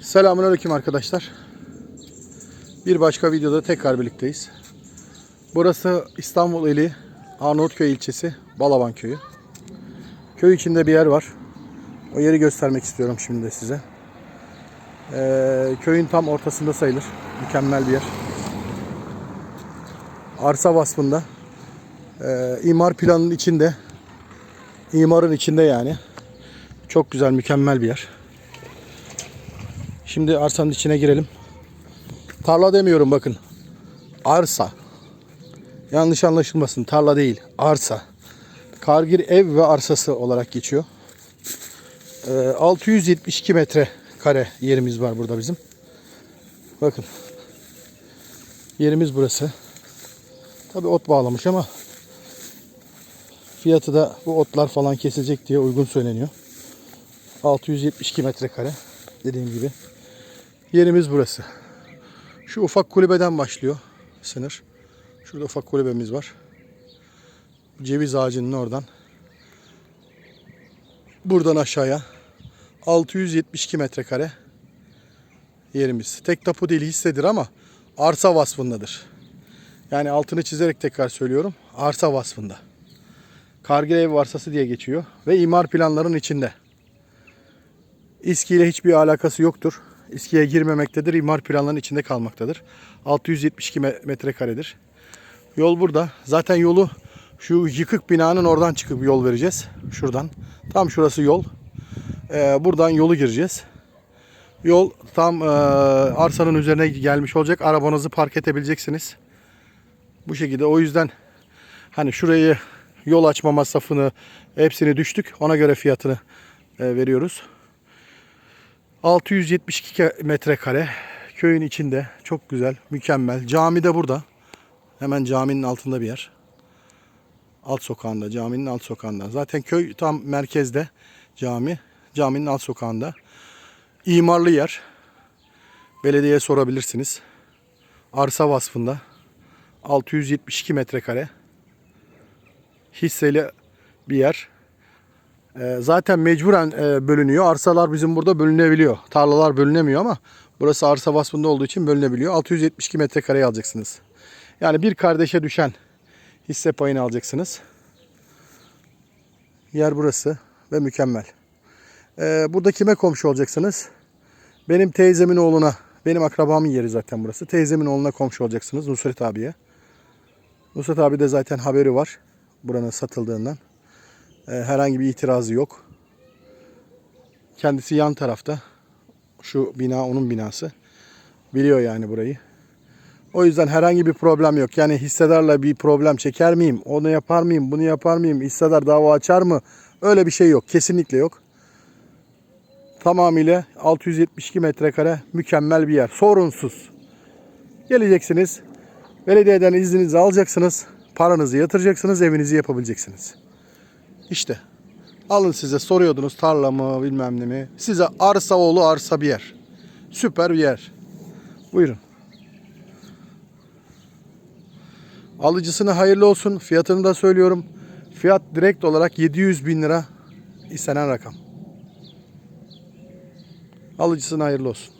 Selamünaleyküm arkadaşlar. Bir başka videoda tekrar birlikteyiz. Burası İstanbul ili Arnavutköy ilçesi Balaban köyü. Köy içinde bir yer var. O yeri göstermek istiyorum şimdi de size. Ee, köyün tam ortasında sayılır. Mükemmel bir yer. Arsa vasfında. Ee, imar planının içinde. İmarın içinde yani. Çok güzel, mükemmel bir yer. Şimdi arsanın içine girelim. Tarla demiyorum bakın. Arsa. Yanlış anlaşılmasın. Tarla değil. Arsa. Kargir ev ve arsası olarak geçiyor. Ee, 672 metre kare yerimiz var burada bizim. Bakın. Yerimiz burası. Tabi ot bağlamış ama fiyatı da bu otlar falan kesilecek diye uygun söyleniyor. 672 metrekare dediğim gibi. Yerimiz burası. Şu ufak kulübeden başlıyor sınır. Şurada ufak kulübemiz var. Ceviz ağacının oradan. Buradan aşağıya 672 metrekare yerimiz. Tek tapu değil hissedir ama arsa vasfındadır. Yani altını çizerek tekrar söylüyorum. Arsa vasfında. Kargil ev arsası diye geçiyor ve imar planların içinde. İSKİ ile hiçbir alakası yoktur. İSKİ'ye girmemektedir. İmar planlarının içinde kalmaktadır. 672 me- metrekaredir. Yol burada. Zaten yolu şu yıkık binanın oradan çıkıp yol vereceğiz. Şuradan. Tam şurası yol. Ee, buradan yolu gireceğiz. Yol tam e, arsanın üzerine gelmiş olacak. Arabanızı park edebileceksiniz. Bu şekilde. O yüzden hani şurayı yol açma masrafını hepsini düştük. Ona göre fiyatını e, veriyoruz. 672 metrekare köyün içinde çok güzel, mükemmel. Cami de burada. Hemen caminin altında bir yer. Alt sokağında, caminin alt sokağında. Zaten köy tam merkezde cami. Caminin alt sokağında. İmarlı yer. Belediyeye sorabilirsiniz. Arsa vasfında. 672 metrekare. Hisseli bir yer. Ee, zaten mecburen e, bölünüyor. Arsalar bizim burada bölünebiliyor. Tarlalar bölünemiyor ama burası arsa vasfında olduğu için bölünebiliyor. 672 metrekareye alacaksınız. Yani bir kardeşe düşen hisse payını alacaksınız. Yer burası ve mükemmel. Ee, burada kime komşu olacaksınız? Benim teyzemin oğluna, benim akrabamın yeri zaten burası. Teyzemin oğluna komşu olacaksınız Nusret abiye. Nusret abi de zaten haberi var buranın satıldığından. Ee, herhangi bir itirazı yok. Kendisi yan tarafta. Şu bina onun binası. Biliyor yani burayı. O yüzden herhangi bir problem yok. Yani hissedarla bir problem çeker miyim? Onu yapar mıyım? Bunu yapar mıyım? Hissedar dava açar mı? Öyle bir şey yok. Kesinlikle yok. Tamamıyla 672 metrekare mükemmel bir yer. Sorunsuz. Geleceksiniz. Belediyeden izninizi alacaksınız. Paranızı yatıracaksınız. Evinizi yapabileceksiniz. İşte. Alın size soruyordunuz tarla mı bilmem ne mi. Size arsa oğlu arsa bir yer. Süper bir yer. Buyurun. Alıcısına hayırlı olsun. Fiyatını da söylüyorum. Fiyat direkt olarak 700 bin lira istenen rakam. Alıcısına hayırlı olsun.